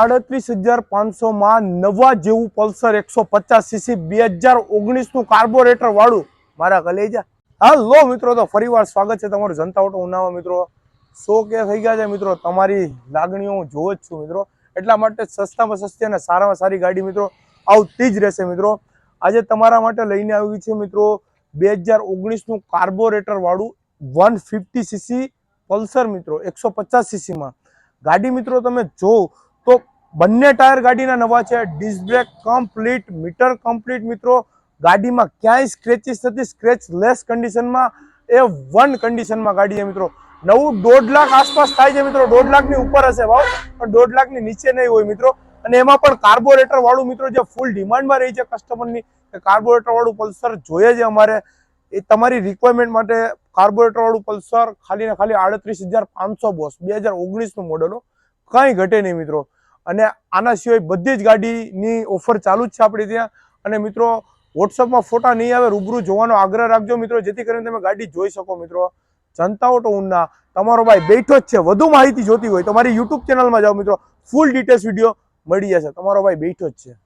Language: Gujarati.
આડત્રીસ હજાર પાંચસોમાં નવા જેવું પલ્સર એકસો પચાસ સીસી બે હજાર ઓગણીસનું કાર્બોરેટર વાળું. મારા કલેજા. હાલો મિત્રો, તો ફરીવાર સ્વાગત છે તમારું જનતા ઓટો ઉનાવા મિત્રો. સો કે થઈ ગયા છે મિત્રો, તમારી લાગણીઓ હું જોઉં જ છું મિત્રો. એટલા માટે સસ્તામાં સસ્તી અને સારામાં સારી ગાડી મિત્રો આવતી જ રહેશે મિત્રો. આજે તમારા માટે લઈને આવી છે મિત્રો બે હજાર ઓગણીસનું કાર્બોરેટર વાળું વન ફિફ્ટી સીસી પલ્સર મિત્રો, એકસો પચાસ સીસીમાં. ગાડી મિત્રો તમે જો બંને ટાયર ગાડીના નવા છે. Disc brake complete meter complete મિત્રો. ગાડીમાં ક્યાંય સ્ક્રેચીસ નથી સ્ક્રેચ લેસ કન્ડિશનમાં એ વન કન્ડિશનમાં ગાડી છે મિત્રો. નવું દોઢ લાખ આસપાસ થાય છે મિત્રો. દોઢ લાખની ઉપર હશે ભાવ, પણ દોઢ લાખની નીચે નહીં હોય મિત્રો. અને એમાં પણ કાર્બોરેટર વાળું મિત્રો જે ફૂલ ડિમાન્ડમાં રહી છે કસ્ટમરની કાર્બોરેટર વાળું પલ્સર જોઈએ છે અમારે. એ તમારી રિક્વાયરમેન્ટ માટે કાર્બોરેટર વાળું પલ્સર ખાલી ને ખાલી આડત્રીસ હજાર પાંચસો બોસ, બે હજાર ઓગણીસનું મોડલો કંઈ ઘટે નહીં મિત્રો. અને આના સિવાય બધી જ ગાડીની ઓફર ચાલુ જ છે આપણી ત્યાં. અને મિત્રો વોટ્સઅપમાં ફોટા નહીં આવે, રૂબરૂ જોવાનો આગ્રહ રાખજો મિત્રો, જેથી કરીને તમે ગાડી જોઈ શકો મિત્રો. જનતા ઓટો ઉના તમારો ભાઈ બેઠો જ છે, વધુ માહિતી જોતી હોય તો મારી યુટ્યુબ ચેનલમાં જાઓ મિત્રો. ફૂલ ડિટેલ્સ વીડિયો મળી જશે. તમારો ભાઈ બેઠો જ છે.